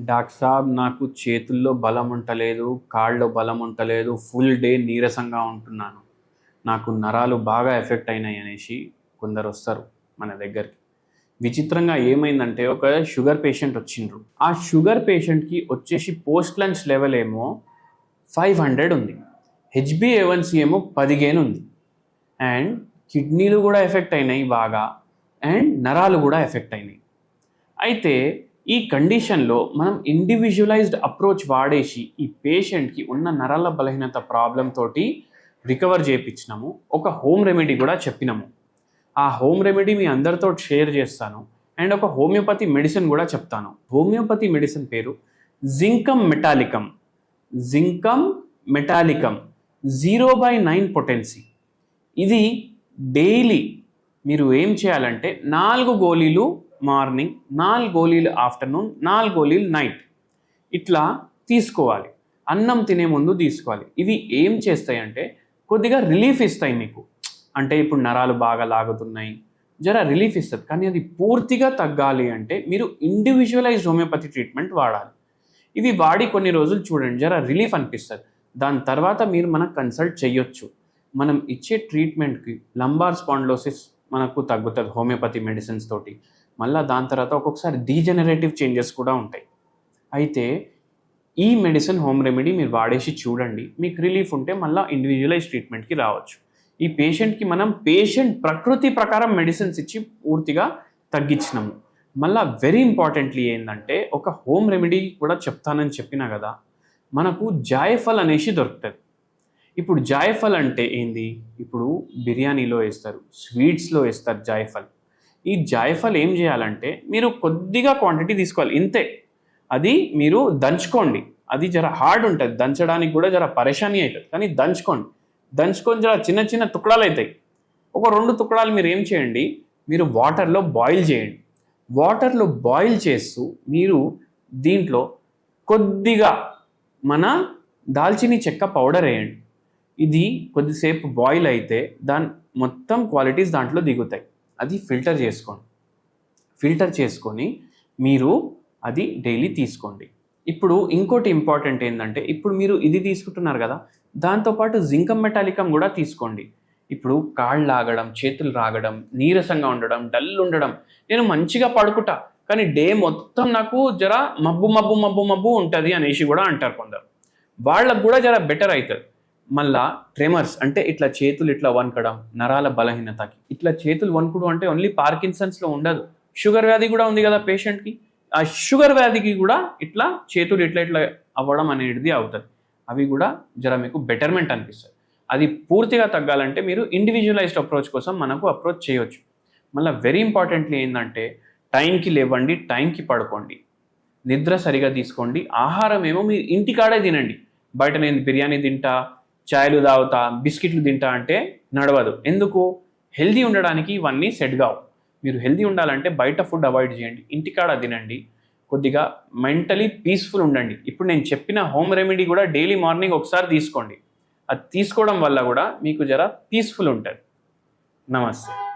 Doctor సాబ్ నాకు చేతుల్లో బలం ఉంటలేదు కాళ్ళలో బలం ఉంటలేదు ఫుల్ డే నీరసంగా ఉంటున్నాను. నాకు నరాలు బాగా ఎఫెక్ట్ అయినాయి అనేసి కొందరు వస్తారు మన దగ్గరికి. విచిత్రంగా ఏమైందంటే ఒక షుగర్ పేషెంట్ వచ్చిండ్రు. ఆ షుగర్ పేషెంట్కి వచ్చేసి పోస్ట్ లంచ్ లెవెల్ ఏమో ఫైవ్ హండ్రెడ్ ఉంది. H B A one C ఏమో పదిహేను ఉంది. అండ్ కిడ్నీలు కూడా ఎఫెక్ట్ అయినాయి బాగా. అండ్ నరాలు కూడా ఎఫెక్ట్ అయినాయి. అయితే ఈ కండిషన్లో మనం ఇండివిజువలైజ్డ్ అప్రోచ్ వాడేసి ఈ పేషెంట్కి ఉన్న నరాల బలహీనత ప్రాబ్లం తోటి రికవర్ చేయించినాము ఒక హోమ్ రెమెడీ కూడా చెప్పినాము. ఆ హోమ్ రెమెడీ మీ అందరితో షేర్ చేస్తాను. అండ్ ఒక హోమియోపతి మెడిసిన్ కూడా చెప్తాను. హోమియోపతి మెడిసిన్ పేరు zincum metallicum zincum metallicum zero by nine potency ఇది డైలీ మీరు ఏం చేయాలంటే నాలుగు గోళీలు మార్నింగ్ నాలుగు గోళీలు ఆఫ్టర్నూన్ నాలుగు గోళీలు నైట్. ఇట్లా తీసుకోవాలి. అన్నం తినే ముందు తీసుకోవాలి. ఇవి ఏం చేస్తాయి అంటే కొద్దిగా రిలీఫ్ ఇస్తాయి మీకు. అంటే ఇప్పుడు నరాలు బాగా లాగుతున్నాయి. జర రిలీఫ్ ఇస్తుంది. కానీ అది పూర్తిగా తగ్గాలి అంటే మీరు ఇండివిజువలైజ్ హోమియోపతి ట్రీట్మెంట్ వాడాలి. ఇవి వాడి కొన్ని రోజులు చూడండి. జర రిలీఫ్ అనిపిస్తుంది. దాని తర్వాత మీరు మనకు కన్సల్ట్ చేయొచ్చు మనం ఇచ్చే ట్రీట్మెంట్కి లంబార్ స్పాండ్లోసిస్ మనకు తగ్గుతుంది హోమియోపతి మెడిసిన్స్ తోటి. మళ్ళీ దాని తర్వాత ఒక్కొక్కసారి డీజెనరేటివ్ చేంజెస్ కూడా ఉంటాయి. అయితే ఈ మెడిసిన్ హోమ్ రెమెడీ మీరు వాడేసి చూడండి. మీకు రిలీఫ్ ఉంటే మళ్ళీ ఇండివిజువలైజ్ ట్రీట్మెంట్కి రావచ్చు. ఈ పేషెంట్కి మనం పేషెంట్ ప్రకృతి ప్రకారం మెడిసిన్స్ ఇచ్చి పూర్తిగా తగ్గించినాము. మళ్ళీ వెరీ ఇంపార్టెంట్లీ ఏంటంటే ఒక హోమ్ రెమెడీ కూడా చెప్తానని చెప్పినా కదా మనకు జాయఫల్ అనేసి దొరుకుతుంది. ఇప్పుడు జాయఫల్ అంటే ఏంది? ఇప్పుడు బిర్యానీలో వేస్తారు స్వీట్స్లో వేస్తారు జాయఫల్. ఈ జాయఫల్ ఏం చేయాలంటే మీరు కొద్దిగా క్వాంటిటీ తీసుకోవాలి ఇంతే. అది మీరు దంచుకోండి. అది జర హార్డ్ ఉంటుంది దంచడానికి కూడా జర పరేషానీ అవుతుంది కానీ దంచుకోండి. దంచుకొని జర చిన్న చిన్న తుక్కడాలు అవుతాయి. ఒక రెండు తుక్కడాలు మీరు ఏం చేయండి? మీరు వాటర్లో బాయిల్ చేయండి. వాటర్లో బాయిల్ చేస్తూ మీరు దీంట్లో కొద్దిగా మన దాల్చిని చెక్క పౌడర్ వేయండి. ఇది కొద్దిసేపు బాయిల్ అయితే దాని మొత్తం క్వాలిటీస్ దాంట్లో దిగుతాయి. అది ఫిల్టర్ చేసుకోండి. ఫిల్టర్ చేసుకొని మీరు అది డైలీ తీసుకోండి. ఇప్పుడు ఇంకోటి ఇంపార్టెంట్ ఏంటంటే ఇప్పుడు మీరు ఇది తీసుకుంటున్నారు కదా దాంతోపాటు జింకం మెటాలికం కూడా తీసుకోండి. ఇప్పుడు కాళ్ళు లాగడం చేతులు రాగడం నీరసంగా ఉండడం డల్ ఉండడం నేను మంచిగా పడుకుంటా కానీ డే మొత్తం నాకు జర మబ్బు మబ్బు మబ్బు మబ్బు ఉంటుంది అనేసి కూడా అంటారు కొందరు. వాళ్ళకు కూడా జర బెటర్ అవుతుంది. మళ్ళా ట్రెమర్స్ అంటే ఇట్లా చేతులు ఇట్లా వణకడం నరాల బలహీనతకి. ఇట్లా చేతులు వణుకుడు అంటే ఓన్లీ పార్కిన్సన్స్లో ఉండదు. షుగర్ వ్యాధి కూడా ఉంది కదా పేషెంట్కి. ఆ షుగర్ వ్యాధికి కూడా ఇట్లా చేతులు ఇట్లా ఇట్లా అవ్వడం అనేది అవుతుంది. అవి కూడా జర మీకు బెటర్మెంట్ అనిపిస్తుంది. అది పూర్తిగా తగ్గాలంటే మీరు ఇండివిజువలైజ్డ్ అప్రోచ్ కోసం మనకు అప్రోచ్ చేయొచ్చు. మళ్ళీ వెరీ ఇంపార్టెంట్లీ ఏంటంటే టైంకి లేవండి టైంకి పడుకోండి. నిద్ర సరిగా తీసుకోండి. ఆహారం ఏమో మీరు ఇంటికాడే తినండి. బయట నేను బిర్యానీ తింటా చాయ్లు తాగుతా బిస్కెట్లు తింటా అంటే నడవదు. ఎందుకు? హెల్దీ ఉండడానికి ఇవన్నీ సెట్ కావు. మీరు హెల్దీ ఉండాలంటే బయట ఫుడ్ అవాయిడ్ చేయండి. ఇంటికాడ తినండి. కొద్దిగా మెంటలీ పీస్ఫుల్ ఉండండి. ఇప్పుడు నేను చెప్పిన హోమ్ రెమెడీ కూడా డైలీ మార్నింగ్ ఒకసారి తీసుకోండి. అది తీసుకోవడం వల్ల కూడా మీకు జర పీస్ఫుల్ ఉంటుంది. నమస్తే.